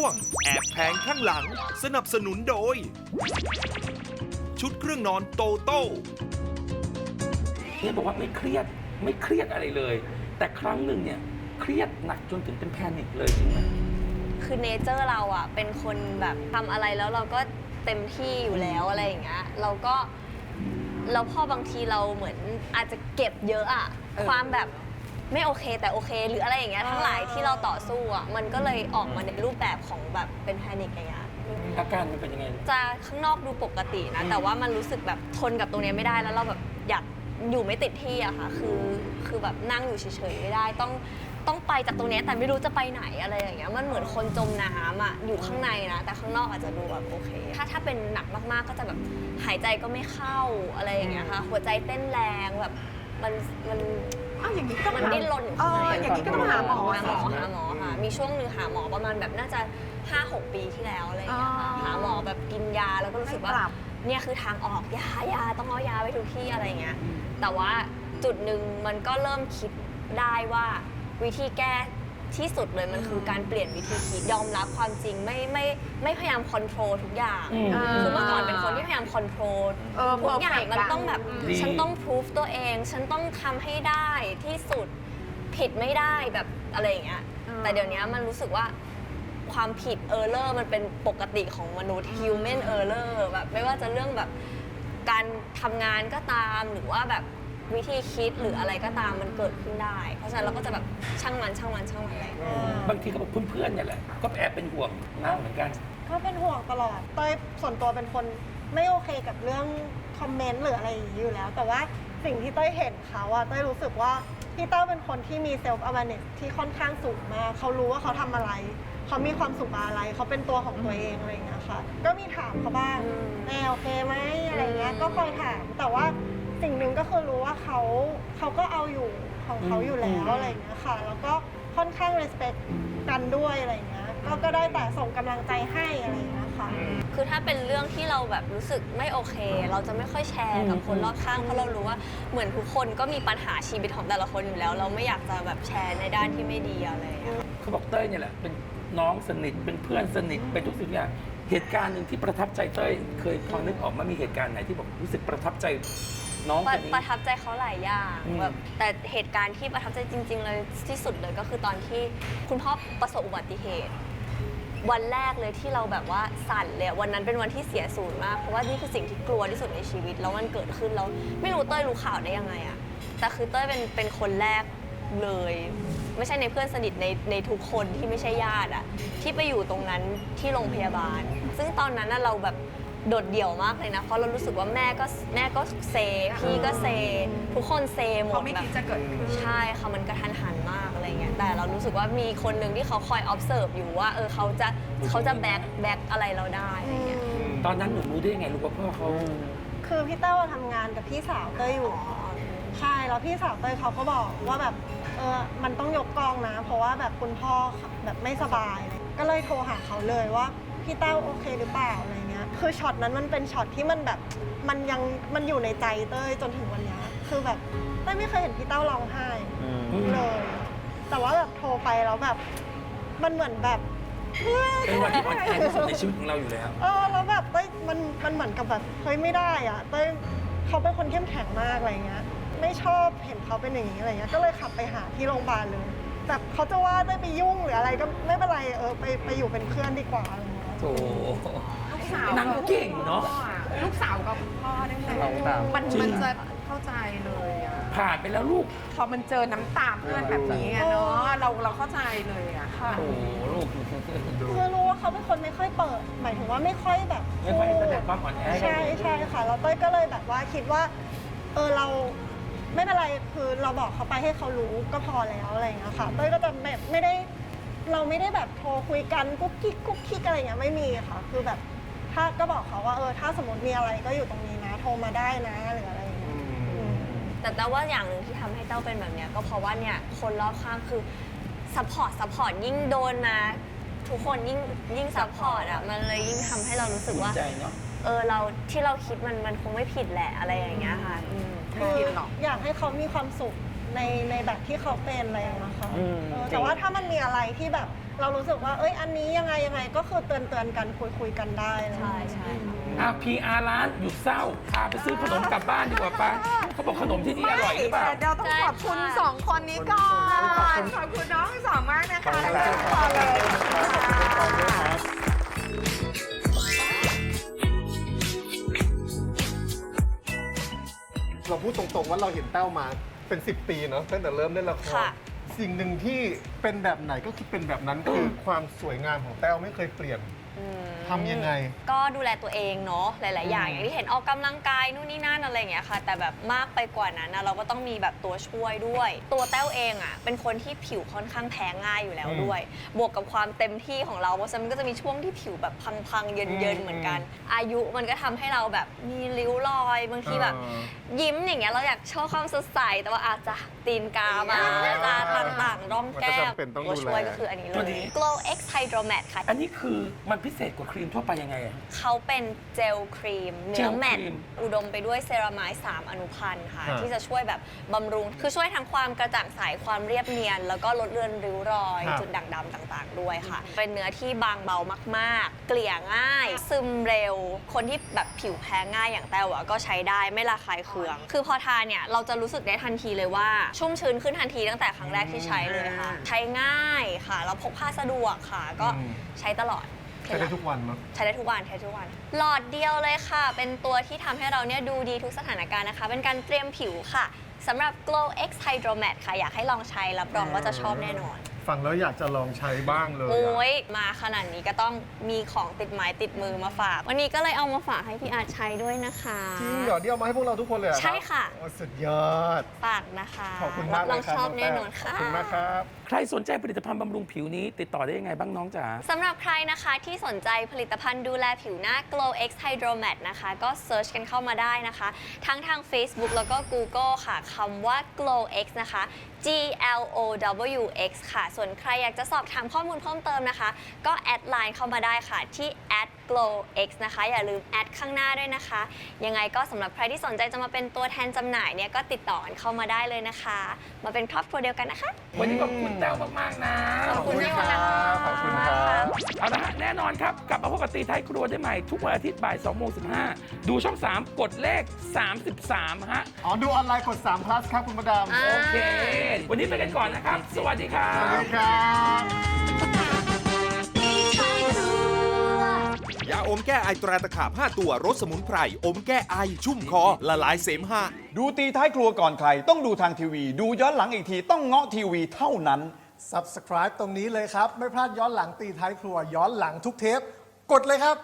ช่วง แอบแผงข้างหลัง สนับสนุนโดย ชุดเครื่องนอนโตโต้เนี่ยบอกว่าไม่เครียดไม่เครียดอะไรเลย แต่ครั้งหนึ่งเนี่ยเครียดหนักจนถึงเป็นแพนิคเลยจริงไหมคือเนเจอร์เราอะเป็นคนแบบทำอะไรแล้วเราก็เต็มที่อยู่แล้วอะไรอย่างเงี้ยเราก็แล้วพอบางทีเราเหมือนอาจจะเก็บเยอะอะความแบบ ไม่โอเคแต่โอเคหรืออะไรอย่างเงี้ยทั้งหลายที่เราต่อสู้อะมันก็เลยออกมาในรูปแบบของแบบเป็นแพนิคอย่างเงี้ยอาการมันเป็นยังไง จะข้างนอกดูปกตินะ แต่ว่ามันรู้สึกแบบทนกับตรงเนี้ยไม่ได้แล้วเราแบบอยากอยู่ไม่ติดที่อะค่ะ คือคือแบบนั่งอยู่เฉยๆไม่ได้ต้องต้องไปจากตรงเนี้ยแต่ไม่รู้จะไปไหนอะไรอย่างเงี้ยมันเหมือนคนจมน้ำอะอยู่ข้างในนะ แต่ข้างนอกอาจจะดูแบบโอเค ถ้าถ้าเป็นหนักมากๆก็จะแบบหายใจก็ไม่เข้าอะไรอย่างเงี้ยค่ะหัวใจเต้นแรงแบบมันมัน อ้าวอย่างนี้ก็ต้องมันหาดิ้นรนอยู่เอข้างอในอย่างนี้ก็ต้องหาหมอหาหมอสิหาหมอค่ะ มีช่วงหนึ่งหาหมอประมาณแบบน่าจะ 5-6 ปีที่แล้วอะไรอย่างเงี้ยค่ะอ๋อหาหมอแบบกินยาแล้วก็รู้สึกว่าให้ปรับ เนี่ยคือทางออกยายาต้องเอายาไปทุกที่อะไรเงี้ยแต่ว่าจุดหนึ่งมันก็เริ่มคิดได้ว่าวิธีแก้ ที่สุดเลยมันคือการเปลี่ยนวิธีคิดยอมรับความจริงไม่ไม่ไม่พยายามคอนโทรลทุกอย่างอืมคือเมื่อก่อนเป็นคนที่พยายามคอนโทรลเออทุกอย่าง perfect มันต้องแบบดี ฉันต้องพิสูจตัวเอง ฉันต้องทำให้ได้ที่สุดผิดไม่ได้แบบอะไรอย่างเงี้ยอืม แต่เดี๋ยวนี้มันรู้สึกว่าความผิดเออร์เลอร์มันเป็นปกติของมนุษย์ human error แบบไม่ว่าจะเรื่องแบบการทำงานก็ตามหรือว่าแบบ วิธีคิดหรืออะไรก็ตามมันเกิดขึ้นได้ เพราะฉะนั้นเราก็จะแบบช่างมันช่างมันช่างมันอะไรบางทีก็บอกเพื่อนๆเนี่ยแหละ ก็แอบเป็นห่วงนางเหมือนกัน ก็เป็นห่วงตลอดเต้ยส่วนตัวเป็นคนไม่โอเคกับเรื่องคอมเมนต์หรืออะไรอย่างนี้อยู่แล้ว แต่ว่าสิ่งที่เต้ยเห็นเขาอะเต้ยรู้สึกว่าพี่เต้ยเป็นคนที่มีเซลฟ์ awareness ที่ค่อนข้างสูงมากเขารู้ว่าเขาทำอะไร เขามีความสุขกับอะไร เขาเป็นตัวของตัวเองอะไรอย่างเงี้ยค่ะ ก็มีถามเขาบ้างอืม แม่โอเคไหมอะไรเงี้ยอืมก็คอยถาม แต่ว่า สิ่งหนึ่งก็คือรู้ว่าเขาเขาก็เอาอยู่ของเขาอยู่แล้อืวมอะไรอย่างเงี้ยค่ะ แล้วก็ค่อนข้าง respect กันด้วยอะไรอย่างเงี้ยก็ก็ได้แต่ส่งกำลังใจให้อะไรอย่างเงี้ยค่ะ คือถ้าเป็นเรื่องที่เราแบบรู้สึกไม่โอเค เราจะไม่ค่อยแชร์กับคนรอบข้างเพราะเรารู้ว่าเหมือนทุกคนก็มีปัญหาชีวิตของแต่ละคนอยู่แล้ว เราไม่อยากจะแบบแชร์ในด้านที่ไม่ดีอะไรอย่างเงี้ย เขาบอกเต้ยเนี่ยแหละเป็นน้องสนิทเป็นเพื่อนสนิทเป็นทุกสิ่งทุกอย่างเหตุการณ์หนึ่งที่ประทับใจเต้ยเคยพอนึกออกมามีเหตุการณ์ไหนที่บอกรู้สึกประทับใจ น้องปคระนนี้ ประทับใจเขาหลายอย่างอืม แบบแต่เหตุการณ์ที่ประทับใจจริง ๆ เลยที่สุดเลยก็คือตอนที่คุณพ่อประสบอุบัติเหตุ วันแรกเลยที่เราแบบว่าสั่นเลยอะวันนั้นเป็นวันที่เสียศูนย์มากเพราะว่านี่คือสิ่งที่กลัวที่สุดในชีวิต แล้วมันเกิดขึ้นแล้วไม่รู้เต้ยรู้ข่าวได้ยังไงอะแต่คือเต้ยเป็นเป็นคนแรกเลย ไม่ใช่ในเพื่อนสนิทในในทุกคนที่ไม่ใช่ญาติอะที่ไปอยู่ตรงนั้นที่โรงพยาบาล ซึ่งตอนนั้นน่ะเราแบบ โดดเดี่ยวมากเลยนะ เพราะเรารู้สึกว่าแม่ก็แม่ก็เซ พี่ก็เซ ทุกคนเซหมดเขาไม่แบบคิดจะเกิดขึ้น ใช่ค่ะมันกระทันหันมากอะไรเงี้ยแต่เรารู้สึกว่ามีคนหนึ่งที่เขาคอย observe อยู่ว่าเออเขาจะเขาจะแบ็คแบ็คอะไรเราได้อะไรเงี้ยตอนนั้นหนูรู้ได้ยังไงรู้ว่าพ่อเขาคือพี่เต้ยทำงานกับพี่สาวเต้ยอยู่ใช่ แล้วพี่สาวเต้ยเขาก็บอกว่าแบบเออมันต้องยกกองนะ เพราะว่าแบบคุณพ่อแบบไม่สบายเลยก็เลยโทรหาเขาเลยว่าพี่เต้าโอเคหรือเปล่าอะไรเงี้ย คือช็อตนั้นมันเป็นช็อตที่มันแบบมันยังมันอยู่ในใจเต้ยจนถึงวันเนี้ยคือแบบเต้ยไม่เคยเห็นพี่เต้าร้องไห้เลย แต่ว่าแบบโทรไปแล้วแบบมันเหมือนแบบเป็นวันที่อ่อนแอที่สุดในชีวิตของเราอยู่แล้ว เออแล้วแบบเต้ยมันมันเหมือนกับแบบเฮ้ยไม่ได้อะเต้ยเขาเป็นคนเข้มแข็งมากอะไรเงี้ยไม่ชอบเห็นเขาเป็นอย่างนี้อะไรเงี้ยก็เลยขับไปหาที่โรงพยาบาลเลยแบบเขาจะว่าได้ไปยุ่งหรืออะไรก็ไม่เป็นไรเออไปไปอยู่เป็นเพื่อนดีกว่าอะไรเงี้ยโถลูก สาวนางเก่งเนอะลูกสาวกับพ่อได้ไหมมันจริง มันจะเข้าใจเลยอะผ่านไปแล้วลูก พอมันเจอน้ำตาเพื่อนแบบนี้อะเนาะเราเราเข้าใจเลยอะค่ะ โอ้โหลูก คือรู้ว่าเขาเป็นคนไม่ค่อยเปิด หมายถึงว่าไม่ค่อยแบบไม่ค่อยแสดงความอ่อนแอ ใช่ใช่ค่ะแล้วเต้ยก็เลยแบบว่าคิดว่า เออเราไม่เป็นไรคือเราบอกเขาไปให้เขารู้ก็พอแล้วอะไรอย่างเงี้ยค่ะเต้ยก็จะแบบไม่ได้ เราไม่ได้แบบโทรคุยกันกุ๊กกิ๊กกุ๊กกิ๊กอะไรอย่างเงี้ยไม่มีค่ะ คือแบบ ถ้าก็บอกเขาว่าเออถ้าสมมติมีอะไรก็อยู่ตรงนี้นะโทรมาได้นะหรืออะไรอย่างเงี้ยอืม แต่แต่ว่าอย่างหนึ่งที่ทำให้เต้าเป็นแบบเนี้ยก็เพราะว่าเนี่ยคนรอบข้างคือซัพพอร์ตซัพพอร์ตยิ่งโดนนะ ทุกคนยิ่งยิ่งซัพพอร์ตอะมันเลยยิ่งทำให้เรารู้สึกภูว่ามิใจเนาะ เออเราที่เราคิดมันมันคงไม่ผิดแหละอะไรอย่างเงี้ยค่ะอืม ไม่ผิดหรอก อยากให้เขามีความสุข ในในแบบที่เขาเป็นอะไรอย่างเงี้ยค่ะอืมเออจริแต่งว่าถ้ามันมีอะไรที่แบบ เรารู้สึกว่า เอ้ยอันนี้ยังไงยังไงก็คือเตือนเตือนๆกันคุยคุยๆกันได้อะไรอย่างใช่เงี้ย ใช่ค่ะอะพีอาร้านหยุดเศร้าพาไปซื้อขนมกลับบ้านดีกว่าป้าเขาบอกขนมที่นี่อร่อยหรือเปล่า แต่เดี๋ยวต้องขอบคุณใช่ค่ะสองคนนี้ก่อน ขอบคุณน้องทั้งสองมากนะคะแล้วก็พอเลยค่ะเราพูดตรงๆว่าเราเห็นแต้วมา เป็น 10 ปีเนาะตั้งแต่เริ่มเล่นละคร ค่ะ สิ่งหนึ่งที่เป็นแบบไหนก็คือเป็นแบบนั้นคือความสวยงามของแต้วไม่เคยเปลี่ยน อืมทำยังไง ก็ดูแลตัวเองเนาะหลาย ๆ อย่างอย่างที่เห็นออกกำลังกายนู่นนี่นั่นอะไรอย่างเงี้ยค่ะ แต่แบบมากไปกว่านั้นนะเราก็ต้องมีแบบตัวช่วยด้วย ตัวแต้วเองอะเป็นคนที่ผิวค่อนข้างแพ้ง่ายอยู่แล้วอืมด้วย บวกกับความเต็มที่ของเราเพราะฉะนั้นมันก็จะมีช่วงที่ผิวแบบพัง ๆ เยิน ๆ เหมือนกัน อายุมันก็ทำให้เราแบบมีริ้วรอยบางทีแบบ เออ ยิ้มอย่างเงี้ยเราอยากโชว์ความสดใสแต่ว่าอาจจะตีนกามาอ่าตาต่างๆร่องแก้มันก็มจำเป็นต้องตัวดูแลช่วยก็คืออันนี้เลตัวยนี้ Glow X Hydromat ค่ะ อันนี้คือมันพิเศษกว่าครีมทั่วไปยังไงอะ เขาเป็นเจลครีมเจเนื้ลอแมตครีมอุดมไปด้วยเซรามาย3อนุพันธ์ค่ะ ฮะ ที่จะช่วยแบบบำรุง คือช่วยทั้งความกระจ่างใสความเรียบเนียน แล้วก็ลดเลือนริ้วรอย ครับ จุดด่างดำต่างๆ ด้วยค่ะ เป็นเนื้อที่บางเบามากๆ เกลี่ยง่าย ซึมเร็ว คนที่แบบผิวแพ้ง่ายอย่างแต้วอะก็ใช้ได้ไม่ระคายเคือง คือพอทานเนี่ยเราจะรู้สึกได้ทันทีเลยว่า ชุ่มชื้นขึ้นทันทีตั้งแต่ครั้งแรกที่ใช้เลยค่ะ ใช้ง่ายค่ะแล้วพกพาสะดวกค่ะ ก็อืมใช้ตลอด ใช้ได้ทุกวันเนาะใช้ได้ทุกวันใช้ได้ทุกวัน หลอดเดียวเลยค่ะ เป็นตัวที่ทำให้เราเนี่ยดูดีทุกสถานการณ์นะคะ เป็นการเตรียมผิวค่ะ สำหรับ Glow X Hydromat ค่ะ อยากให้ลองใช้รับรองว่าจะชอบแน่นอน ฟังแล้วอยากจะลองใช้บ้างเลยโอ้อะยมาขนาดนี้ก็ต้องมีของติดไม้ติดมือมาฝาก วันนี้ก็เลยเอามาฝากให้พี่อาร์ตใช้ด้วยนะคะ จริงเหรอเดี๋ยวเอามาให้พวกเราทุกคนเลยเหรอรับใช่ค่ะ โอ้สุดยอด ฝากนะคะขอบคุณมากรับเลรอยงครับชอบงแน่ต้นอนค่ะ ขอบคุณมากครับ ใครสนใจผลิตภัณฑ์บำรุงผิวนี้ ติดต่อได้ยังไงบ้างน้องจ๋า สำหรับใครนะคะที่สนใจผลิตภัณฑ์ดูแลผิวหน้า Glow X Hydromat นะคะ ก็เซิร์ชกันเข้ามาได้นะคะ ทั้งทาง Facebook แล้วก็ Google ค่ะคำว่า Glow X นะคะ G L O W X ค่ะ ส่วนใครอยากจะสอบถามข้อมูลเพิ่มเติมนะคะ ก็แอดไลน์เข้ามาได้ค่ะที่ @glow x นะคะ อย่าลืมแอดข้างหน้าด้วยนะคะ ยังไงก็สำหรับใครที่สนใจจะมาเป็นตัวแทนจำหน่ายเนี่ยก็ติดต่อกันเข้ามาได้เลยนะคะ มาเป็นครอบครัวเดียวกันนะคะ วันนี้ขอบคุณแต้วมากๆนะขอบคุณพี่มดนะคะ ขอบคุณครับ เอาละฮะแน่นอนครับ กลับมาพบกับตีท้ายครัวได้ใหม่ ทุกวันอาทิตย์บ่าย2โมง15 ดูช่อง 3 กดเลข 33 ฮะ อ๋อ ดูออนไลน์กด3 plus ครับ คุณมาดาม อ่า โอเควันนี้ไปกันก่อนนะครับ สวัสดีครัสวัสบดีครับยาอมแก้ไอตราตะขาบ 5 ตัวรสสมุนไพร อมแก้ไอชุ่มคอ ละลายเสมหะ ดูตีท้ายครัวก่อนใคร ต้องดูทางทีวี ดูย้อนหลังอีกทีต้องเงาะทีวีเท่านั้น Subscribe ตรงนี้เลยครับ ไม่พลาดย้อนหลังตีท้ายครัวย้อนหลังทุกเทป กดเลยครับ